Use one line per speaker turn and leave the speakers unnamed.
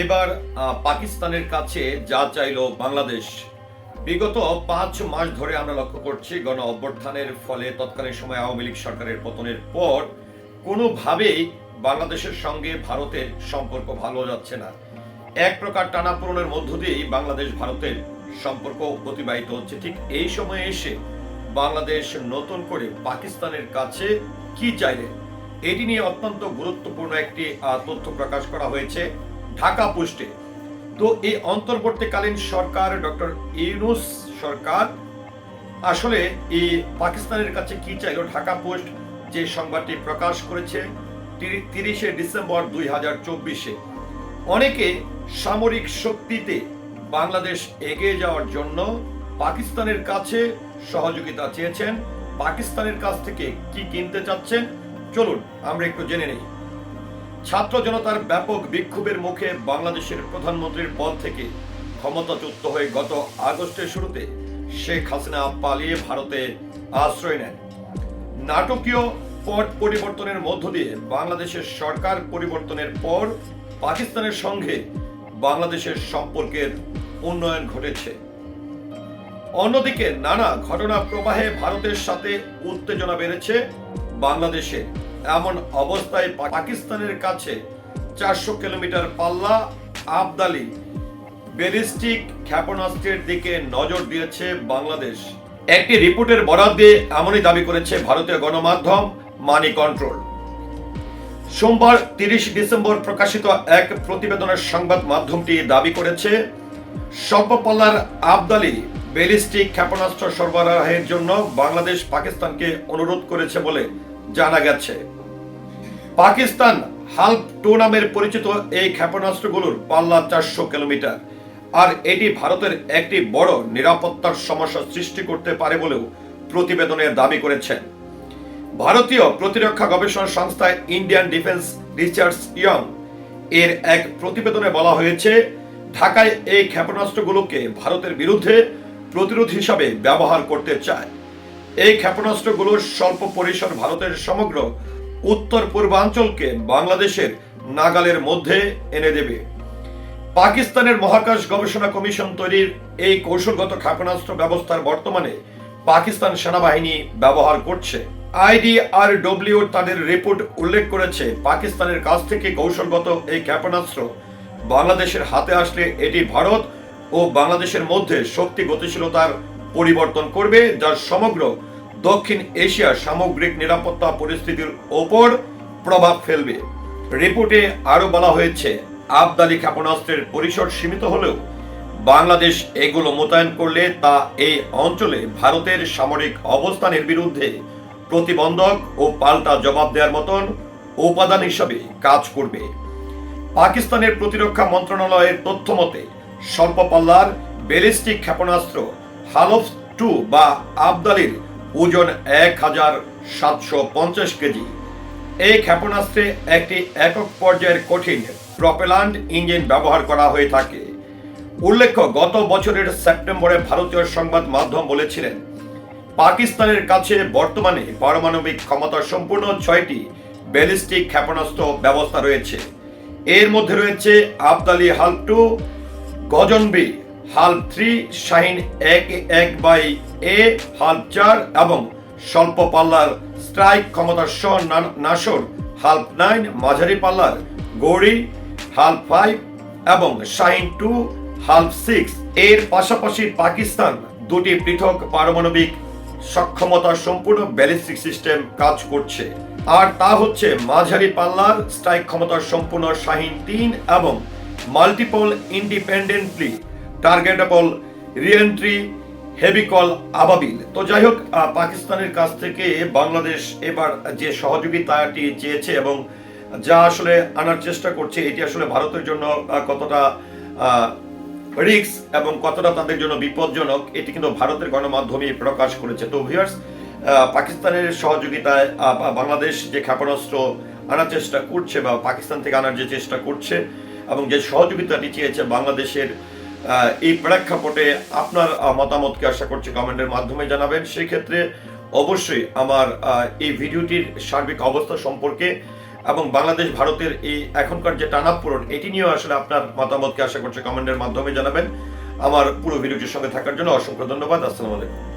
এবার পাকিস্তানের কাছে যা চাইলো বাংলাদেশ। বিগত পাঁচ মাস ধরে আমরা লক্ষ্য করছি গণ অভ্যর্থানের ফলে তৎকালীন সময় আওয়ামী লীগ সরকারের পতনের পর কোনোভাবেই বাংলাদেশের সঙ্গে ভারতের সম্পর্ক ভালো যাচ্ছে না। এক প্রকার টানাপোড়েনের মধ্য দিয়েই বাংলাদেশ ভারতের সম্পর্ক অতিবাহিত হচ্ছে। ঠিক এই সময়ে এসে বাংলাদেশ নতুন করে পাকিস্তানের কাছে কি চাইলে? এটি নিয়ে অত্যন্ত গুরুত্বপূর্ণ একটি তথ্য প্রকাশ করা হয়েছে। ঢাকা পোস্টে। তো এই অন্তর্বর্তীকালীন সরকার ডক্টর ইউনুস সরকার, আসলে এই পাকিস্তানের কাছে কি চাইলো? ঢাকা পোস্ট যে সংবাদটি প্রকাশ করেছে তিরিশে ডিসেম্বর দুই হাজার চব্বিশে। অনেকে সামরিক শক্তিতে বাংলাদেশ এগিয়ে যাওয়ার জন্য পাকিস্তানের কাছে সহযোগিতা চেয়েছেন। পাকিস্তানের কাছ থেকে কি কিনতে চাচ্ছেন? চলুন, আমরা একটু জেনে নেই। ছাত্র জনতার ব্যাপক বিক্ষোভের মুখে বাংলাদেশের প্রধানমন্ত্রীর পদ থেকে ক্ষমতাচ্যুত হয়ে গত আগস্টের শুরুতে শেখ হাসিনা পালিয়ে ভারতে আশ্রয় নেন। নাটকীয় পট পরিবর্তনের মধ্য দিয়ে বাংলাদেশের সরকার পরিবর্তনের পর পাকিস্তানের সঙ্গে বাংলাদেশের সম্পর্কের উন্নয়ন ঘটেছে। অন্যদিকে নানা ঘটনা প্রবাহে ভারতের সাথে উত্তেজনা বেড়েছে বাংলাদেশে। এমন অবস্থায় পাকিস্তানের কাছে চারশো কিলোমিটার পাল্লা আবদালি ব্যালিস্টিক ক্ষেপণাস্ত্রের দিকে নজর দিয়েছে বাংলাদেশ। একটি রিপোর্টের বরাদ দিয়ে এমনই দাবি করেছে ভারতীয় গণমাধ্যম মানি কন্ট্রোল। সোমবার তিরিশ ডিসেম্বর প্রকাশিত এক প্রতিবেদনের সংবাদ মাধ্যমটি দাবি করেছে, স্বল্পপাল্লার আবদালি ব্যালিস্টিক ক্ষেপণাস্ত্র সরবরাহের জন্য বাংলাদেশ পাকিস্তানকে অনুরোধ করেছে বলে জানা গেছে। পাকিস্তান হাল্প টু নামের পরিচিত এই ক্ষেপণাস্ত্রগুলোর পাল্লা চারশো কিলোমিটার। আর এটি ভারতের একটি বড় নিরাপত্তার সমস্যা সৃষ্টি করতে পারে বলেও প্রতিবেদনে দাবি করেছেন। ভারতীয় প্রতিরক্ষা গবেষণা সংস্থা ইন্ডিয়ান ডিফেন্স রিসার্চ ইয়ং এর এক প্রতিবেদনে বলা হয়েছে, ঢাকায় এই ক্ষেপণাস্ত্রগুলোকে ভারতের বিরুদ্ধে প্রতিরোধ হিসাবে ব্যবহার করতে চায়। এই ক্ষেপণাস্ত্রগুলো স্বল্প পরিসর ভারতের সমগ্র উত্তর পূর্বাঞ্চলকে বাংলাদেশের নাগালের মধ্যে এনে দেবে। পাকিস্তানের মহাকাশ গবেষণা কমিশন তৈরির এই কৌশলগত ক্ষেপণাস্ত্র ব্যবস্থার বর্তমানে পাকিস্তান সেনাবাহিনী ব্যবহার করছে। আইডিআরডব্লিউ তাদের রিপোর্ট উল্লেখ করেছে, পাকিস্তানের কাছ থেকে কৌশলগত এই ক্ষেপণাস্ত্র বাংলাদেশের হাতে আসলে এটি ভারত ও বাংলাদেশের মধ্যে শক্তি গতিশীলতার পরিবর্তন করবে যা সমগ্র দক্ষিণ এশিয়ার সামগ্রিক নিরাপত্তা পরিস্থিতির ওপর প্রভাব ফেলবে। রিপোর্টে আরও বলা হয়েছে, আবদালি ক্ষেপণাস্ত্রের পরিসর সীমিত হলেও বাংলাদেশ এগুলো মোতায়েন করলে তা এই অঞ্চলে ভারতের সামরিক অবস্থানের বিরুদ্ধে প্রতিবন্ধক ও পাল্টা জবাব দেওয়ার মতন উপাদান হিসাবে কাজ করবে। পাকিস্তানের প্রতিরক্ষা মন্ত্রণালয়ের তথ্য মতে স্বল্প পাল্লার ব্যালিস্টিক ক্ষেপণাস্ত্র হালফ টু বা আবদালির ওজন এক হাজার সাতশো পঞ্চাশ কেজি। এই ক্ষেপণাস্ত্রে একটি একক পর্যায়ের কঠিন প্রপেলান্ট ইঞ্জিন ব্যবহার করা হয়ে থাকে। উল্লেখ্য, গত বছরের সেপ্টেম্বরে ভারতীয় সংবাদ মাধ্যম বলেছিলেন, পাকিস্তানের কাছে বর্তমানে পারমাণবিক ক্ষমতা সম্পূর্ণ ছয়টি ব্যালিস্টিক ক্ষেপণাস্ত্র ব্যবস্থা রয়েছে। এর মধ্যে রয়েছে আবদালি হাল্প টু, গজনবি হাল্প থ্রি শাহিন এক এক বাই এ হাল্প চার এবং স্বল্প পাল্লার স্ট্রাইক ক্ষমতার না- নাসর হাল্প নাইন মাঝারি পাল্লার গৌরী হাল্প ফাইভ এবং শাহিন টু হাল্প সিক্স। এর পাশাপাশি পাকিস্তান দুটি পৃথক পারমাণবিক সক্ষমতা সম্পূর্ণ ব্যালিস্টিক সিস্টেম কাজ করছে। আর তা হচ্ছে মাঝারি পাল্লার স্ট্রাইক ক্ষমতা সম্পূর্ণ শাহিন তিন এবং multiple independently targetable reentry vehicle Ababeel. তো যাই হোক পাকিস্তানের কাছ থেকে বাংলাদেশ এবার যে সহযোগিতাটি চেয়েছে এবং যা আসলে আনার চেষ্টা করছে, এটি আসলে ভারতের জন্য কতটা রিক্স এবং কতটা তাদের জন্য বিপজ্জনক, এটি কিন্তু ভারতের গণমাধ্যমে প্রকাশ করেছে। তো ভিউয়ার্স পাকিস্তানের সহযোগিতায় বাংলাদেশ যে ক্ষেপণাস্ত্র আনার চেষ্টা করছে বা পাকিস্তান থেকে আনার যে চেষ্টা করছে এবং যে সহযোগিতাটি চেয়েছে বাংলাদেশের এই প্রেক্ষাপটে আপনার মতামতকে আশা করছি কমেন্টের মাধ্যমে জানাবেন। সেই ক্ষেত্রে অবশ্যই আমার এই ভিডিওটির সার্বিক অবস্থা সম্পর্কে এবং বাংলাদেশ, ভারতের এই এখনকার যে টানা পূরণ এটি নিয়েও আসলে আপনার মতামতকে আশা করছি কমেন্টের মাধ্যমে জানাবেন। আমার পুরো ভিডিওটির সঙ্গে থাকার জন্য অসংখ্য ধন্যবাদ। আসসালামু আলাইকুম।